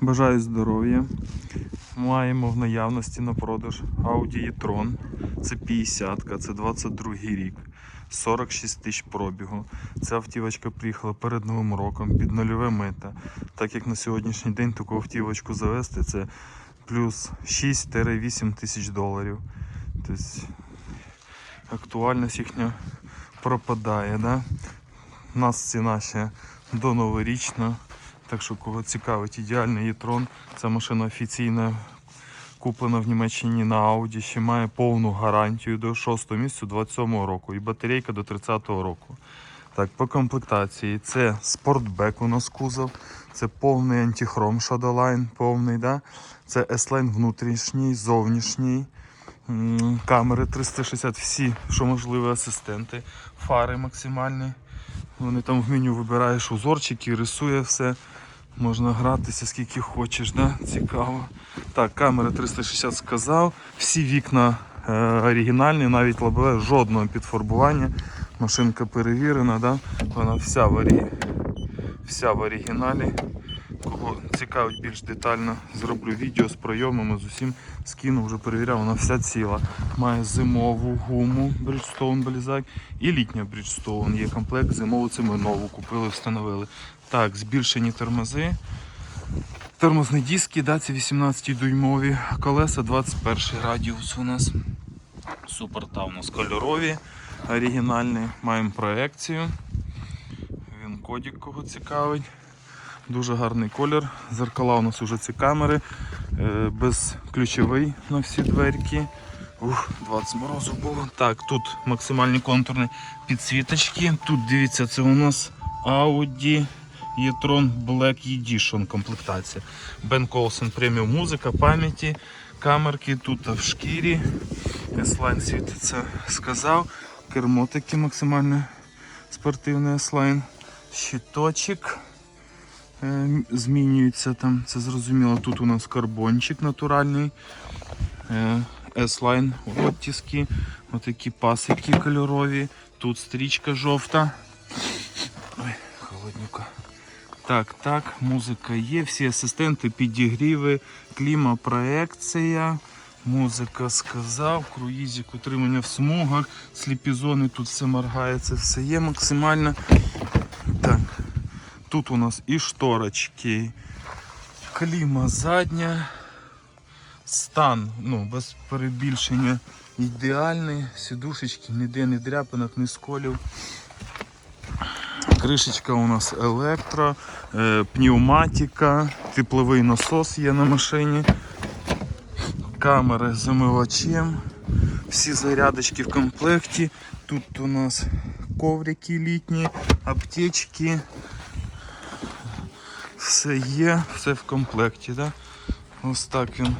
Бажаю здоров'я. Маємо в наявності на продаж Audi e-tron. Це 50-ка, це 22 рік. 46 тисяч пробігу. Ця автівочка приїхала перед Новим роком під нульове мита. Так як на сьогоднішній день таку автівочку завести це плюс 6-8 тисяч доларів. Тобто актуальність їхня пропадає. Да? У нас ціна ще до новорічна. Так що кого цікавить ідеальний e-tron, ця машина офіційно куплена в Німеччині на Audi, ще має повну гарантію до 6 місяця 27 року і батарейка до 30 року. Так, по комплектації це спортбек у нас кузов, це повний антихром Shadowline, повний, да? це S-Line внутрішній, зовнішній. Камери 360, всі, що можливі, асистенти, фари максимальні. Вони там в меню вибираєш узорчики, рисує все. Можна гратися скільки хочеш, да? цікаво. Так, камера 360 сказав. Всі вікна е, оригінальні, навіть лобове, жодного підфарбування. Машинка перевірена, да? вона вся в, орі... вся в оригіналі. Кого цікавить більш детально, зроблю відео з пройомами, з усім скину, вже перевіряв, вона вся ціла. Має зимову гуму Bridgestone Blizzak і літня Bridgestone. Є комплект, зимову це ми нову купили, встановили. Так, збільшені тормози. Тормозні диски, да, це 18-дюймові, колеса 21 радіус у нас. Супорта у нас кольорові, оригінальні. Маємо проекцію. Він кодік кого цікавить. Дуже гарний колір. Зеркала у нас вже ці камери. е, Безключовий на всі дверки. Ух, 20 морозу було. Так, тут максимальні контурні підсвіточки. Тут дивіться, це у нас Audi e-tron Black Edition комплектація. Бен Колсон преміум музика, пам'яті, камерки тут в шкірі. S-Line світиться, сказав. Кермо таке максимально спортивне S-Line. Щиточок е, змінюється там, це зрозуміло. Тут у нас карбончик натуральний. Е, S-Line оттиски, отакі пасики кольорові. Тут стрічка жовта. Ой, холодненько. Так, так, музика є, всі асистенти, підігріви, кліма, проекція. Музика сказав, круїзик, утримання в смугах, сліпі зони, тут все моргає, це все є максимально. Тут у нас і шторочки, кліма задня, стан, ну, без перебільшення ідеальний, сідушечки, ніде не дряпинок, не сколів. Кришечка у нас електро, е, пневматика, тепловий насос є на машині, камери з замивачем, всі зарядочки в комплекті. Тут у нас коврики літні, аптечки. Все є, все в комплекті. Да? Ось так він.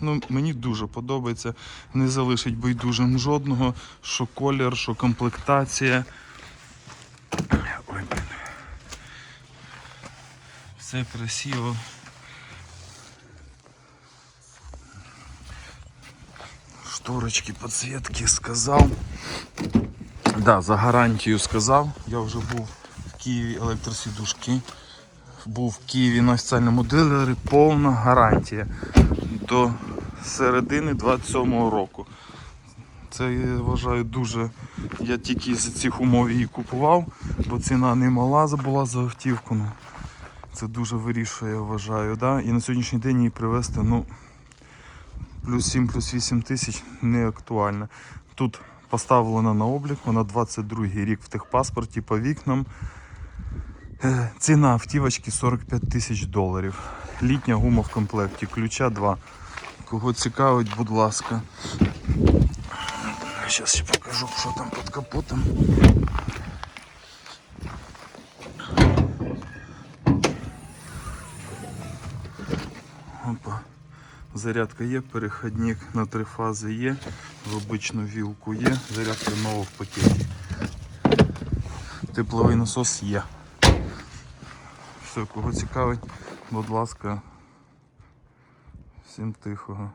Ну, мені дуже подобається. Не залишить байдужим жодного, що колір, що комплектація. Ой. Все красиво. Шторочки, підсвітки сказав. Да, за гарантію сказав. Я вже був в Києві електросідушки. Був в Києві на офіціальному дилері, повна гарантія до середини 27-го року. Це я вважаю дуже. Я тільки з цих умов її купував, бо ціна не мала була за автівку. Ну, це дуже вирішує, я вважаю. Да? І на сьогоднішній день її привезти ну, плюс 7, плюс 8 тисяч не актуально. Тут поставлена на облік, вона 22 рік в техпаспорті по вікнам. Е, Ціна автівочки 45 тисяч доларів. Літня гума в комплекті, ключа 2. Кого цікавить, будь ласка. Зараз ще покажу, що там під капотом. Опа. Зарядка є, переходник на три фази є, в обичну вілку є, зарядка нова в пакеті. Тепловий насос є. Все, кого цікавить, будь ласка, всім тихого.